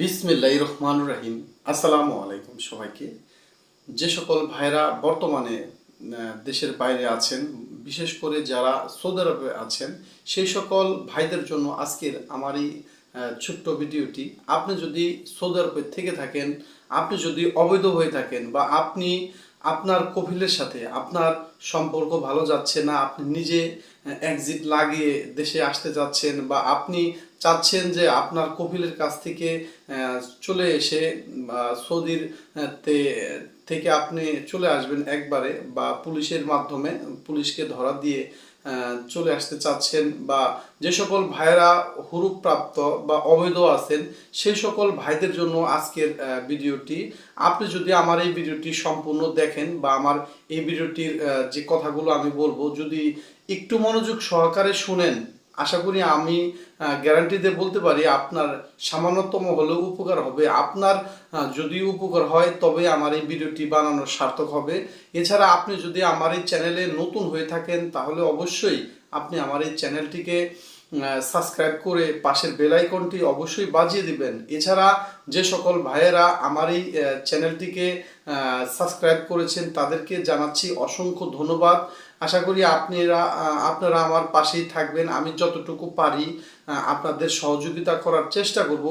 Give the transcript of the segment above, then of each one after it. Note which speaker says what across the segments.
Speaker 1: বিসমিল্লাহ রহমান রাহিম। আসসালামু আলাইকুম সবাইকে। যে সকল ভাইরা বর্তমানে দেশের বাইরে আছেন, বিশেষ করে যারা সৌদি আরবে আছেন, সেই সকল ভাইদের জন্য আজকের আমার এই ছোট্ট ভিডিওটি, আপনি যদি সৌদি আরবে থেকে থাকেন, আপনি যদি অবৈধ হয়ে থাকেন বা আপনি আপনার কফিলের সাথে, আপনার সম্পর্ক ভালো যাচ্ছে না, আপনি নিজে এক্সিট লাগিয়ে দেশে আসতে যাচ্ছেন বা আপনি চাচ্ছেন যে আপনার কপিলের কাছ থেকে চলে এসে সৌদির থেকে আপনি চলে আসবেন একবারে বা পুলিশের মাধ্যমে, পুলিশকে ধরা দিয়ে চলে আসতে চাচ্ছেন বা যে সকল ভাইরা হুরুপ প্রাপ্ত বা অবৈধ আছেন সেই সকল ভাইদের জন্য আজকের ভিডিওটি। আপনি যদি আমার এই ভিডিওটি সম্পূর্ণ দেখেন বা আমার এই ভিডিওটির যে কথাগুলো আমি বলব, যদি একটু মনোযোগ সহকারে শুনেন আশা করি আমি গ্যারান্টি দিয়ে বলতে পারি আপনার সামান্যতম হলেও উপকার হবে। আপনার যদি উপকার হয়, তবে আমার এই ভিডিওটি বানানোর সার্থক হবে। এছাড়া আপনি যদি আমার এই চ্যানেলে নতুন হয়ে থাকেন, তাহলে অবশ্যই আপনি আমার এই চ্যানেলটিকে সাবস্ক্রাইব করে পাশের বেল আইকনটি অবশ্যই বাজিয়ে দিবেন। এছাড়া যে সকল ভাইয়েরা আমার এই চ্যানেলটিকে সাবস্ক্রাইব করেছেন, তাদেরকে জানাচ্ছি অসংখ্য ধন্যবাদ। আশা করি আপনারা আপনারা আমার পাশেই থাকবেন। আমি যতটুকু পারি আপনাদের সহযোগিতা করার চেষ্টা করব।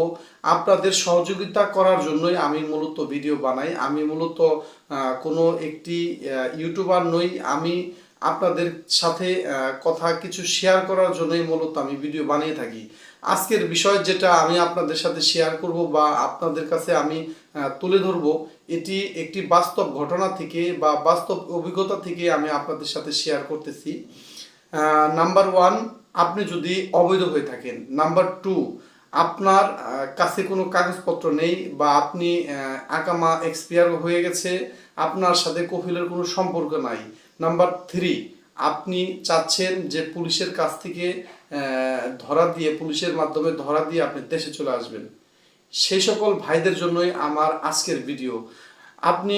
Speaker 1: আপনাদের সহযোগিতা করার জন্যই আমি মূলত ভিডিও বানাই। আমি মূলত কোনো একটি ইউটিউবার নই। আমি আপনাদের সাথে কথা কিছু শেয়ার করার জন্যই মূলত আমি ভিডিও বানিয়ে থাকি। আজকের বিষয় যেটা আমি আপনাদের সাথে শেয়ার করব বা আপনাদের কাছে আমি তুলে ধরব এটি একটি বাস্তব ঘটনা থেকে বা বাস্তব অভিজ্ঞতা থেকে আমি আপনাদের সাথে শেয়ার করতেছি। নাম্বার ওয়ান আপনি যদি অবৈধ হয়ে থাকেন। নাম্বার টু আপনার কাছে কোনো কাগজপত্র নেই বা আপনি আকামা এক্সপায়ার হয়ে গেছে, আপনার সাথে কফিলের কোনো সম্পর্ক নাই। নাম্বার থ্রি আপনি চাচ্ছেন যে পুলিশের কাছ থেকে ধরা দিয়ে, পুলিশের মাধ্যমে ধরা দিয়ে আপনি দেশে চলে আসবেন। সেই সকল ভাইদের জন্যই আমার আজকের ভিডিও। আপনি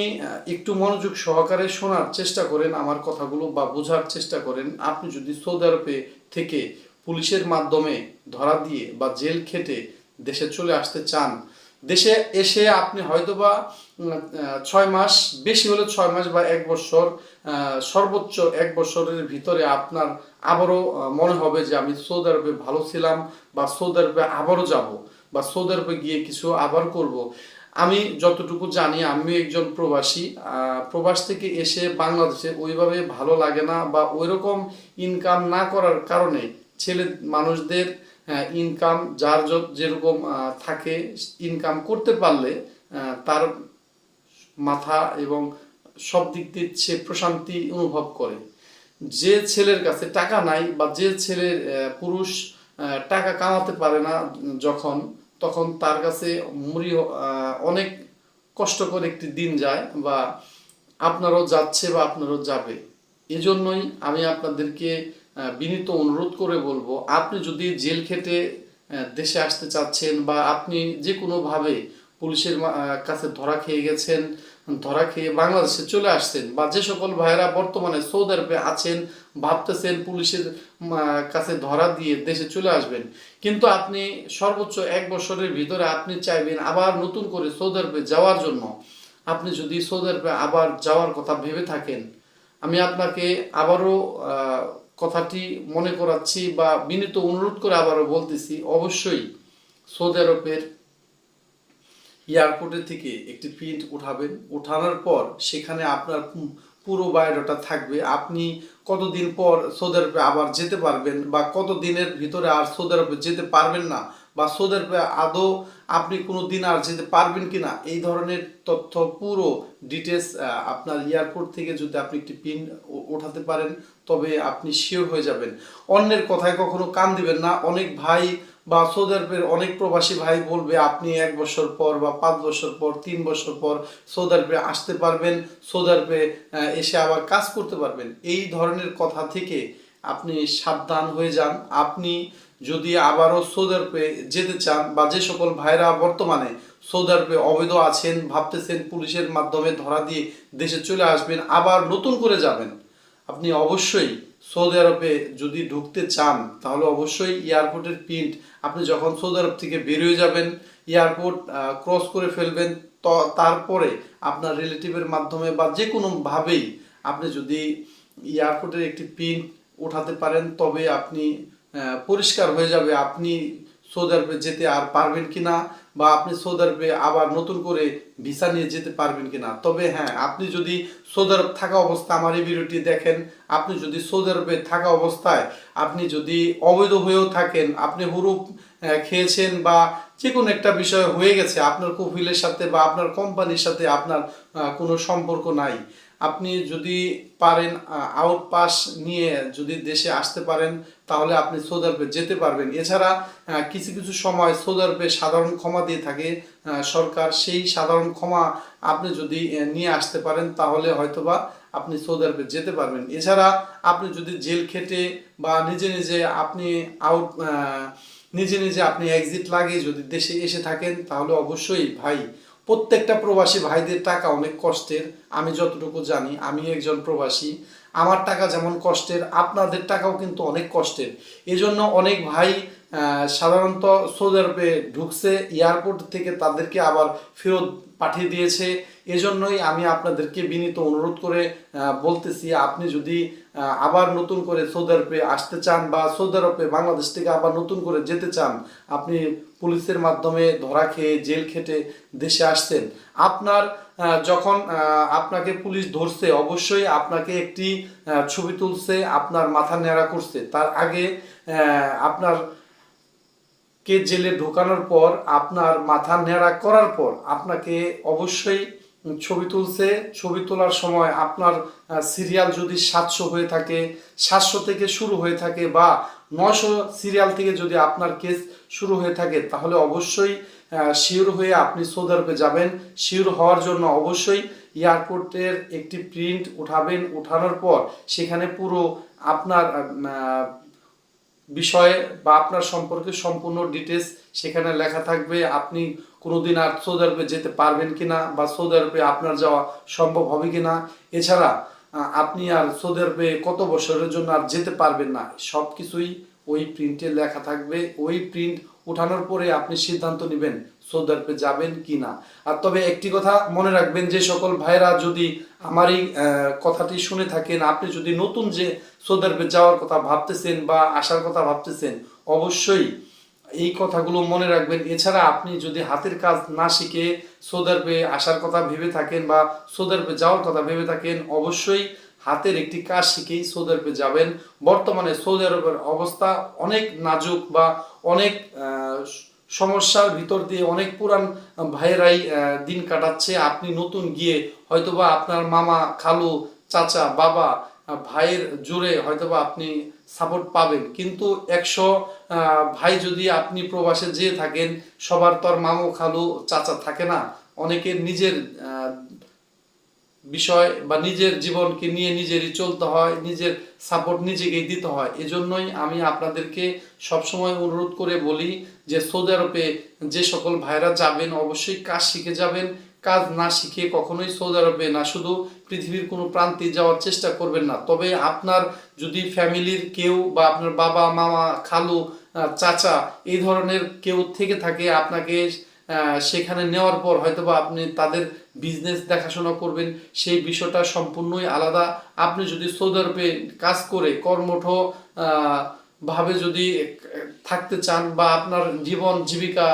Speaker 1: একটু মনোযোগ সহকারে শোনার চেষ্টা করেন আমার কথাগুলো বা বোঝার চেষ্টা করেন। আপনি যদি সৌদি আরবে থেকে পুলিশের মাধ্যমে ধরা দিয়ে বা জেল খেটে দেশে চলে আসতে চান, দেশে এসে আপনি হয়তোবা ছয় মাস, বেশি হলে ছয় মাস বা এক বছর সর্বোচ্চ এক বছরের ভিতরে আপনার আবারও মনে হবে যে আমি সৌদি আরবে ভালো ছিলাম বা সৌদি আরবে আবারও যাব। বা সৌদি আরবে গিয়ে কিছু আবার করব। আমি যতটুকু জানি আমি একজন প্রবাসী প্রবাস থেকে এসে বাংলাদেশে ওইভাবে ভালো লাগে না বা ওইরকম ইনকাম না করার কারণে ছেলে মানুষদের ইনকাম যার যেরকম থাকে ইনকাম করতে পারলে তার মাথা এবং সব দিক দিয়ে সে প্রশান্তি অনুভব করে। যে ছেলের কাছে টাকা নাই বা যে ছেলের পুরুষ টাকা কামাতে পারে না যখন তখন তার কাছে মুড়ি অনেক কষ্টকর একটি দিন যায় বা আপনারও যাচ্ছে বা আপনারও যাবে। এজন্যই আমি আপনাদেরকে বিনীত অনুরোধ করে বলব, আপনি যদি জেল খেটে দেশে আসতে চাচ্ছেন বা আপনি যে কোনোভাবে পুলিশের কাছে ধরা খেয়ে গেছেন ধরা খেয়ে বাংলাদেশে চলে আসছেন? বা যে সকল ভাইয়েরা বর্তমানে সৌদি আরবে আছেন, ভাবতেছেন পুলিশের কাছে ধরা দিয়ে দেশে চলে আসবেন। কিন্তু আপনি সর্বোচ্চ এক বছরের ভিতরে আপনি চাইবেন আবার নতুন করে সৌদি আরবে যাওয়ার জন্য। আপনি যদি সৌদি আরবে আবার যাওয়ার কথা ভেবে থাকেন, আমি আপনাকে আবারও কথাটি মনে করাচ্ছি বা বিনীত অনুরোধ করে আবারও বলতেছি, অবশ্যই সৌদি আরবের এয়ারপোর্টে থেকে একটি প্রিন্ট উঠাবেন। উঠানোর পর সেখানে আপনার পুরো বায়োডাটা থাকবে। আপনি কতদিন পর সৌদি আরবে আবার যেতে পারবেন বা কত দিনের ভিতরে আর সৌদি আরবে যেতে পারবেন না বা সৌদি আরবে আদৌ আপনি কোনো দিন আর যেতে পারবেন কি না এই ধরনের তথ্য পুরো ডিটেলস আপনার এয়ারপোর্ট থেকে যদি আপনি একটি পিন ওঠাতে পারেন, তবে আপনি শিওর হয়ে যাবেন। অন্যের কথায় কখনো কান দিবেন না। অনেক ভাই বা সৌদি আরবের অনেক প্রবাসী ভাই বলবে, আপনি এক বছর পর বা পাঁচ বছর পর, তিন বছর পর সৌদি আরবে আসতে পারবেন সৌদি আরবে এসে আবার কাজ করতে পারবেন। এই ধরনের কথা থেকে আপনি সাবধান হয়ে যান। আপনি যদি আবারও সৌদি আরবে যেতে চান বা যে সকল ভাইরা বর্তমানে সৌদি আরবে অবৈধ আছেন, ভাবতেছেন পুলিশের মাধ্যমে ধরা দিয়ে দেশে চলে আসবেন, আবার নতুন করে যাবেন, আপনি অবশ্যই সৌদি আরবে যদি ঢুকতে চান, তাহলে অবশ্যই এয়ারপোর্টের প্রিন্ট আপনি যখন সৌদি আরব থেকে বেরিয়ে যাবেন, এয়ারপোর্ট ক্রস করে ফেলবেন তারপরে আপনার রিলেটিভের মাধ্যমে বা যে কোনোভাবেই আপনি যদি এয়ারপোর্টের একটি পিন উঠাতে পারেন, তবে আপনি পরিষ্কার হয়ে যাবে আপনি সৌদি আরবে যেতে আর পারবেন কিনা। বা আপনি সৌদি আরবে আবার নতুন করে ভিসা নিয়ে যেতে পারবেন কিনা? তবে হ্যাঁ আপনি যদি সৌদি আরব থাকা অবস্থা আমার এই ভিডিওটি দেখেন, আপনি যদি সৌদি আরবে থাকা অবস্থায়, আপনি যদি অবৈধ হয়েও থাকেন, আপনি হুরুপ খেয়েছেন বা যে কোনো একটা বিষয় হয়ে গেছে, আপনার কফিলের সাথে বা আপনার কোম্পানির সাথে আপনার কোনো সম্পর্ক নাই। আপনি যদি পারেন আউট পাস নিয়ে যদি দেশে আসতে পারেন, তাহলে আপনি সৌদি আরবে যেতে পারবেন। এছাড়া কিছু কিছু সময় সৌদি আরবে সাধারণ ক্ষমা দিয়ে থাকে সরকার। সেই সাধারণ ক্ষমা আপনি যদি নিয়ে আসতে পারেন, তাহলে হয়তোবা আপনি সৌদি আরবে যেতে পারবেন। এছাড়া আপনি যদি জেল খেটে বা নিজে নিজে আপনি আউট নিজে নিজে আপনি এক্সিট লাগিয়ে যদি দেশে এসে থাকেন, তাহলে অবশ্যই ভাই প্রত্যেকটা প্রবাসী ভাইদের টাকা অনেক কষ্টের, আমি যতটুকু জানি, আমি একজন প্রবাসী, আমার টাকা যেমন কষ্টের, আপনাদের টাকাও কিন্তু অনেক কষ্টের। এজন্য অনেক ভাই সাধারণত সৌদি আরবে ঢুকছে, এয়ারপোর্ট থেকে তাদেরকে আবার ফেরত পাঠিয়ে দিয়েছে। এজন্যই আমি আপনাদেরকে বিনীত অনুরোধ করে বলতেছি, আপনি যদি আবার নতুন করে সৌদি আরবে আসতে চান বা সৌদি আরবে বাংলাদেশ থেকে আবার নতুন করে যেতে চান, আপনি পুলিশের মাধ্যমে ধরা খেয়ে জেল খেটে দেশে আসছেন আপনার যখন আপনাকে পুলিশ ধরছে, অবশ্যই আপনাকে একটি ছবি তুলছে, আপনার মাথা নেড়া করছে। তার আগে আপনার কে জেলে ঢোকানোর পর, আপনার মাথা নেড়া করার পর আপনাকে অবশ্যই ছবি তুলছে, ছবি তোলার সময় আপনার সিরিয়াল যদি সাতশো হয়ে থাকে, সাতশো থেকে শুরু হয়ে থাকে বা নশো সিরিয়াল থেকে যদি আপনার কেস শুরু হয়ে থাকে, তাহলে অবশ্যই শিওর হয়ে আপনি সৌদি আরবে যাবেন। শিওর হওয়ার জন্য অবশ্যই এয়ারপোর্টের একটি প্রিন্ট উঠাবেন। উঠানোর পর সেখানে পুরো আপনার বিষয়ে বা আপনার সম্পর্কে সম্পূর্ণ ডিটেলস সেখানে লেখা থাকবে। আপনি কোনোদিন আর সৌদি আরবে যেতে পারবেন কি না বা সৌদি আরবে আপনার যাওয়া সম্ভব হবে কিনা? এছাড়া আপনি আর সৌদি আরবে কত বছরের জন্য আর যেতে পারবেন না সব কিছুই ওই প্রিন্টে লেখা থাকবে। ওই প্রিন্ট উঠানোর পরে আপনি সিদ্ধান্ত নেবেন সৌদি যাবেন কি না আর তবে একটি কথা মনে রাখবেন যে সকল ভাইরা যদি আমার এই কথাটি শুনে থাকেন, আপনি যদি নতুন যে সৌদি যাওয়ার কথা ভাবতেছেন বা আসার কথা ভাবতেছেন, অবশ্যই এই কথাগুলো মনে রাখবেন। এছাড়া আপনি যদি হাতের কাজ না শিখে সৌদি আসার কথা ভেবে থাকেন বা সৌদি যাওয়ার কথা ভেবে থাকেন, অবশ্যই হাতের একটি কাজ শিখেই সৌদি আরবে যাবেন। বর্তমানে সৌদি আরবের অবস্থা অনেক নাজুক বা অনেক সমস্যার ভিতর দিয়ে অনেক পুরান ভাইয়েরাই দিন কাটাচ্ছে। আপনি নতুন গিয়ে হয়তোবা আপনার মামা, খালু, চাচা, বাবা, ভাইয়ের জোরে হয়তোবা আপনি সাপোর্ট পাবেন। কিন্তু একশো ভাই যদি আপনি প্রবাসে যেয়ে থাকেন, সবার তো আর মামু, খালু, চাচা থাকে না। অনেকের নিজের বিষয় বা নিজের জীবনকে নিয়ে নিজেরই চলতে হয়, নিজের সাপোর্ট নিজেকেই দিতে হয়। এজন্যই আমি আপনাদেরকে সবসময় অনুরোধ করে বলি যে সৌদি আরবে যে সকল ভাইরা যাবেন অবশ্যই কাজ শিখে যাবেন। কাজ না শিখে কখনোই সৌদি আরবে না, শুধু পৃথিবীর কোনো প্রান্তে যাওয়ার চেষ্টা করবেন না। তবে আপনার যদি ফ্যামিলির কেউ বা আপনার বাবা, মামা, খালু চাচা এই ধরনের কেউ থেকে থাকে, আপনাকে সেখানে নেওয়ার পর হয়তোবা আপনি তাদের বিজনেস দেখাশোনা করবেন, সেই বিষয়টা সম্পূর্ণই আলাদা। আপনি যদি সৌদি আরবে কাজ করে কর্মঠ ভাবে যদি থাকতে চান বা আপনার জীবন জীবিকা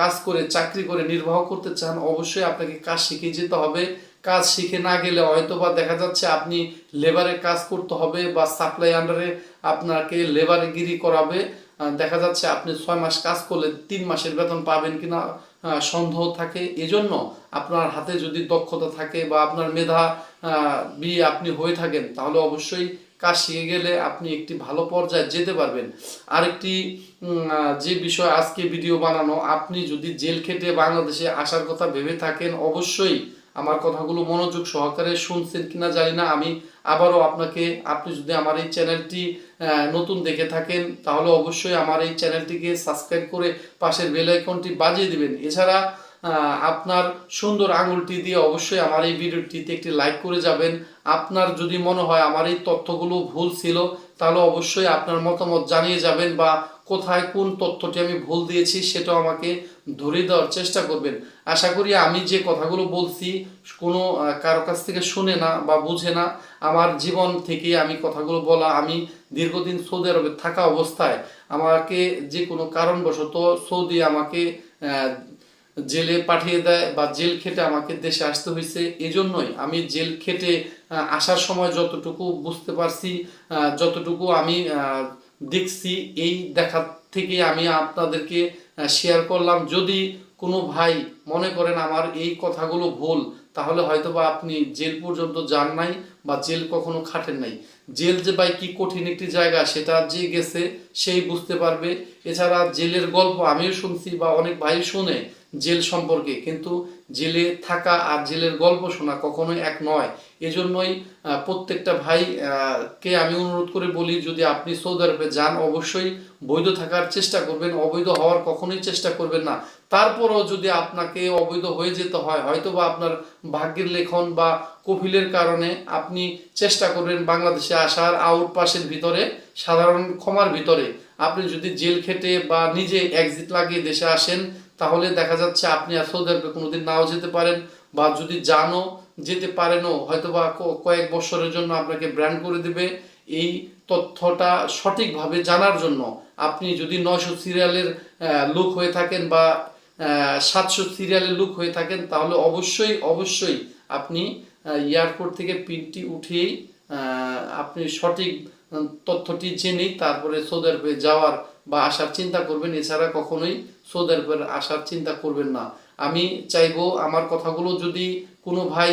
Speaker 1: কাজ করে, চাকরি করে নির্বাহ করতে চান, অবশ্যই আপনাকে কাজ শিখে যেতে হবে। কাজ শিখে না গেলে হয়তো বা দেখা যাচ্ছে আপনি লেবারে কাজ করতে হবে বা সাপ্লাই আন্ডারে আপনাকে লেবারে গিরি করাবে দেখা যাচ্ছে আপনি ছয় মাস কাজ করলে তিন মাসের বেতন পাবেন কিনা সন্দেহ থাকে। এজন্য আপনার হাতে যদি দক্ষতা থাকে বা আপনার মেধা বি আপনি হয়ে থাকেন, তাহলে অবশ্যই কাজ শিখে গেলে আপনি একটি ভালো পর্যায়ে যেতে পারবেন। আরেকটি যে বিষয় আজকে ভিডিও বানানো, আপনি যদি জেল খেটে বাংলাদেশে আসার কথা ভেবে থাকেন, অবশ্যই আমার কথাগুলো মনোযোগ সহকারে শুনছেন কিনা জানি না। আমি আবারও আপনাকে, আপনি যদি আমার এই চ্যানেলটি নতুন দেখে থাকেন, তাহলে অবশ্যই আমার এই চ্যানেলটিকে সাবস্ক্রাইব করে পাশের বেল আইকনটি বাজিয়ে দিবেন। এছাড়া আপনার সুন্দর আঙুলটি দিয়ে অবশ্যই আমার এই ভিডিওটিতে একটি লাইক করে যাবেন। আপনার যদি মনে হয় আমার এই তথ্যগুলো ভুল ছিল, তাহলে অবশ্যই আপনার মতামত জানিয়ে যাবেন বা কোথায় কোন তথ্যটি আমি ভুল দিয়েছি সেটাও আমাকে ধরে দেওয়ার চেষ্টা করবেন। আশা করি আমি যে কথাগুলো বলছি কোনো কারও কাছ থেকে শুনে না বা বুঝে না, আমার জীবন থেকে আমি কথাগুলো বলা, আমি দীর্ঘদিন সৌদি আরবে থাকা অবস্থায় আমাকে যে কোনো কারণবশত সৌদি আমাকে জেলে পাঠিয়ে দেয় বা জেল খেটে আমাকে দেশে আসতে হয়েছে, এজন্যই আমি জেল খেটে আসার সময় যতটুকু বুঝতে পারছি যতটুকু আমি দেখছি, এই দেখার থেকে আমি আপনাদেরকে শেয়ার করলাম। যদি কোনো ভাই মনে করেন আমার এই কথাগুলো ভুল, তাহলে হয়তো বা আপনি জেল পর্যন্ত যান নাই বা জেল কখনো খাটেন নাই। জেল যে ভাই কি কঠিন একটি জায়গা, সেটা যে গেছে, সেই বুঝতে পারবে। এছাড়া জেলের গল্প আমিও শুনছি বা অনেক ভাই শুনে জেল সম্পর্কে, কিন্তু জেলে থাকা আর জেলের গল্প শোনা কখনোই এক নয়। এজন্যই প্রত্যেকটা ভাই কে আমি অনুরোধ করে বলি, যদি আপনি সৌদি আরবে যান, অবশ্যই বৈধ থাকার চেষ্টা করবেন, অবৈধ হওয়ার কখনোই চেষ্টা করবেন না। তারপরও যদি আপনাকে অবৈধ হয়ে যেতে হয় হয়তো বা আপনার ভাগ্যের লেখন বা কফিলের কারণে আপনি চেষ্টা করবেন বাংলাদেশে আসার আউট পাসের ভিতরে, সাধারণ ক্ষমার ভিতরে। আপনি যদি জেল খেটে বা নিজে এক্সিট লাগিয়ে দেশে আসেন, তাহলে দেখা যাচ্ছে আপনি আর সৌদি আরবে কোনোদিন নাও যেতে পারেন, বা যদি জানো যেতে পারেনও হয়তো বা ক- কয়েক বছরের জন্য আপনাকে ব্র্যান্ড করে দেবে এই তথ্যটা সঠিকভাবে জানার জন্য। আপনি যদি নয়শো সিরিয়ালের লুক হয়ে থাকেন বা সাতশো সিরিয়ালের লুক হয়ে থাকেন, তাহলে অবশ্যই অবশ্যই আপনি এয়ারপোর্ট থেকে পিনটি উঠিয়েই আপনি সঠিক তথ্যটি জেনেই তারপরে সৌদি আরবে যাওয়ার বা আসার চিন্তা করবেন। এছাড়া কখনোই সৌদি আরবের আসার চিন্তা করবেন না। আমি চাইব আমার কথাগুলো যদি কোনো ভাই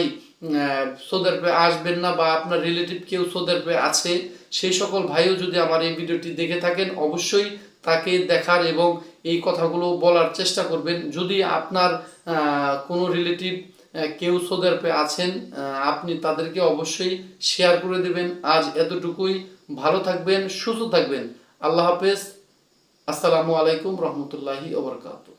Speaker 1: সৌদি আসবেন না বা আপনার রিলেটিভ কেউ সৌদি আছে, সেই সকল ভাইও যদি আমার এই ভিডিওটি দেখে থাকেন, অবশ্যই তাকে দেখার এবং এই কথাগুলো বলার চেষ্টা করবেন। যদি আপনার কোনো রিলেটিভ কেউ সৌদি আছেন আপনি তাদেরকে অবশ্যই শেয়ার করে দেবেন। আজ এতটুকুই। ভালো থাকবেন, সুস্থ থাকবেন। আল্লাহ হাফেজ। আসসালামু আলাইকুম রহমতুল্লাহি ওবরকাতুহ